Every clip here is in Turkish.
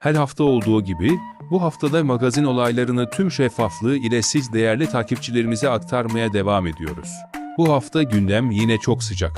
Her hafta olduğu gibi bu haftada magazin olaylarını tüm şeffaflığı ile siz değerli takipçilerimize aktarmaya devam ediyoruz. Bu hafta gündem yine çok sıcak.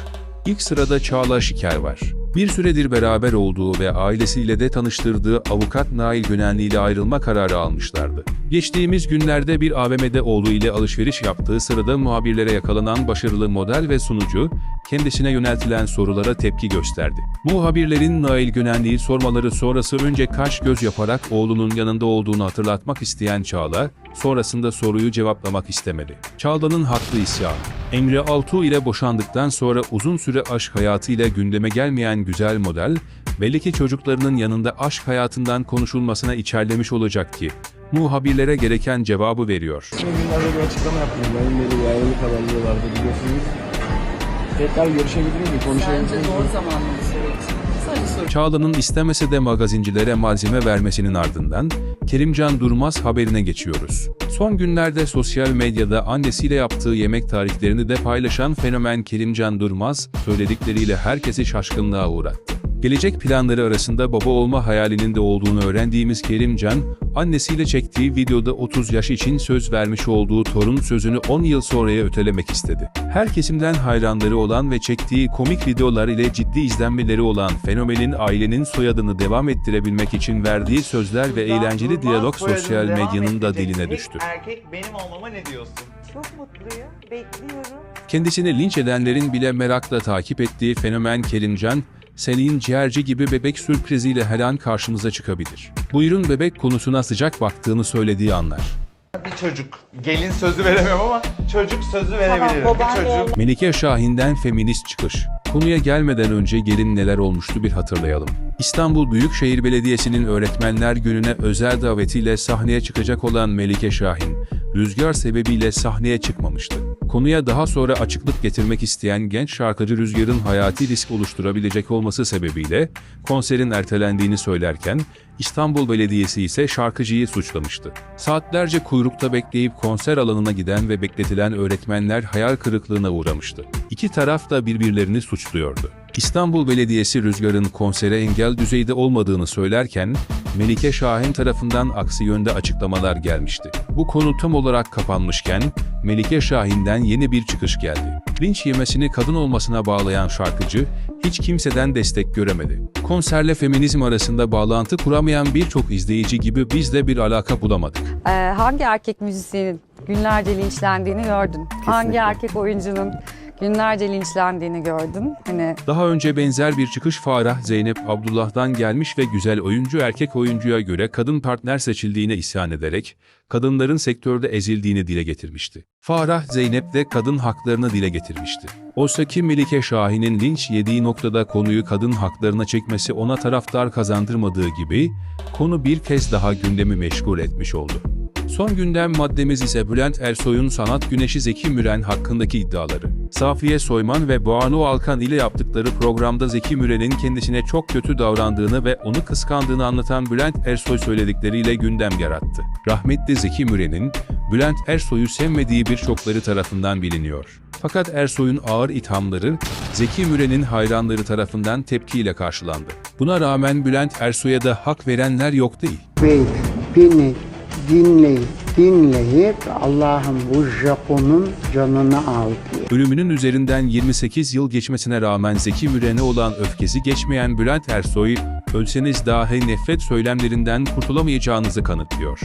İlk sırada Çağla Şiker var. Bir süredir beraber olduğu ve ailesiyle de tanıştırdığı avukat Nail Gönenli ile ayrılma kararı almışlardı. Geçtiğimiz günlerde bir AVM'de oğlu ile alışveriş yaptığı sırada muhabirlere yakalanan başarılı model ve sunucu, kendisine yöneltilen sorulara tepki gösterdi. Muhabirlerin Nail Gönenli'yi sormaları sonrası önce kaş göz yaparak oğlunun yanında olduğunu hatırlatmak isteyen Çağla, sonrasında soruyu cevaplamak istemedi. Çağla'nın haklı isyan. Emre Altuğ ile boşandıktan sonra uzun süre aşk hayatıyla gündeme gelmeyen güzel model, belli ki çocuklarının yanında aşk hayatından konuşulmasına içerlemiş olacak ki, muhabirlere gereken cevabı veriyor. Günlerde bir açıklama yaptım. Benim bir ayrılık vardı biliyorsunuz. Tekrar görüşebilir miyim? Konuşabilir Bence miyiz? doğru zamanlı bir süreç. Sadece soru. Çağla'nın istemese de magazincilere malzeme vermesinin ardından Kerimcan Durmaz haberine geçiyoruz. Son günlerde sosyal medyada annesiyle yaptığı yemek tariflerini de paylaşan fenomen Kerimcan Durmaz, söyledikleriyle herkesi şaşkınlığa uğrattı. Gelecek planları arasında baba olma hayalinin de olduğunu öğrendiğimiz Kerimcan, annesiyle çektiği videoda 30 yaş için söz vermiş olduğu torun sözünü 10 yıl sonraya ötelemek istedi. Her kesimden hayranları olan ve çektiği komik videolar ile ciddi izlenmeleri olan fenomenin ailenin soyadını devam ettirebilmek için verdiği sözler ve eğlenceli diyalog sosyal medyanın da diline düştü. Erkek benim olmama ne diyorsun? Çok mutluyum. Bekliyorum. Kendisini linç edenlerin bile merakla takip ettiği fenomen Kerimcan, Selin Ciğerci gibi bebek sürpriziyle her an karşımıza çıkabilir. Buyurun bebek konusuna sıcak baktığını söylediği anlar. Bir çocuk. Gelin sözü veremem ama çocuk sözü verebilirim. baban bir çocuk. Melike Şahin'den feminist çıkış. Konuya gelmeden önce gelin neler olmuştu bir hatırlayalım. İstanbul Büyükşehir Belediyesi'nin Öğretmenler Günü'ne özel davetiyle sahneye çıkacak olan Melike Şahin, rüzgar sebebiyle sahneye çıkmamıştı. Konuya daha sonra açıklık getirmek isteyen genç şarkıcı Rüzgar'ın hayati risk oluşturabilecek olması sebebiyle konserin ertelendiğini söylerken, İstanbul Belediyesi ise şarkıcıyı suçlamıştı. Saatlerce kuyrukta bekleyip konser alanına giden ve bekletilen öğretmenler hayal kırıklığına uğramıştı. İki taraf da birbirlerini suçluyordu. İstanbul Belediyesi Rüzgar'ın konsere engel düzeyde olmadığını söylerken, Melike Şahin tarafından aksi yönde açıklamalar gelmişti. Bu konu tam olarak kapanmışken, Melike Şahin'den yeni bir çıkış geldi. Linç yemesini kadın olmasına bağlayan şarkıcı, hiç kimseden destek göremedi. Konserle feminizm arasında bağlantı kuramayan birçok izleyici gibi biz de bir alaka bulamadık. Ee, hangi erkek müzisyenin günlerce linçlendiğini gördün? Hangi erkek oyuncunun günlerce linçlendiğini gördün? Hani Daha önce benzer bir çıkış Farah Zeynep Abdullah'dan gelmiş ve güzel oyuncu erkek oyuncuya göre kadın partner seçildiğine isyan ederek, kadınların sektörde ezildiğini dile getirmişti. Farah Zeynep de kadın haklarını dile getirmişti. Oysa ki Melike Şahin'in linç yediği noktada konuyu kadın haklarına çekmesi ona taraftar kazandırmadığı gibi, konu bir kez daha gündemi meşgul etmiş oldu. Son gündem maddemiz ise Bülent Ersoy'un sanat güneşi Zeki Müren hakkındaki iddiaları. Safiye Soyman ve Banu Alkan ile yaptıkları programda Zeki Müren'in kendisine çok kötü davrandığını ve onu kıskandığını anlatan Bülent Ersoy söyledikleriyle gündem yarattı. Rahmetli Zeki Müren'in, Bülent Ersoy'u sevmediği birçokları tarafından biliniyor. Fakat Ersoy'un ağır ithamları Zeki Müren'in hayranları tarafından tepkiyle karşılandı. Buna rağmen Bülent Ersoy'a da hak verenler yok değil. ve beni dinleyip dinleyip Allah'ım bu Japon'un canını al diye. Ölümünün üzerinden 28 yıl geçmesine rağmen Zeki Müren'e olan öfkesi geçmeyen Bülent Ersoy, ölseniz dahi nefret söylemlerinden kurtulamayacağınızı kanıtlıyor.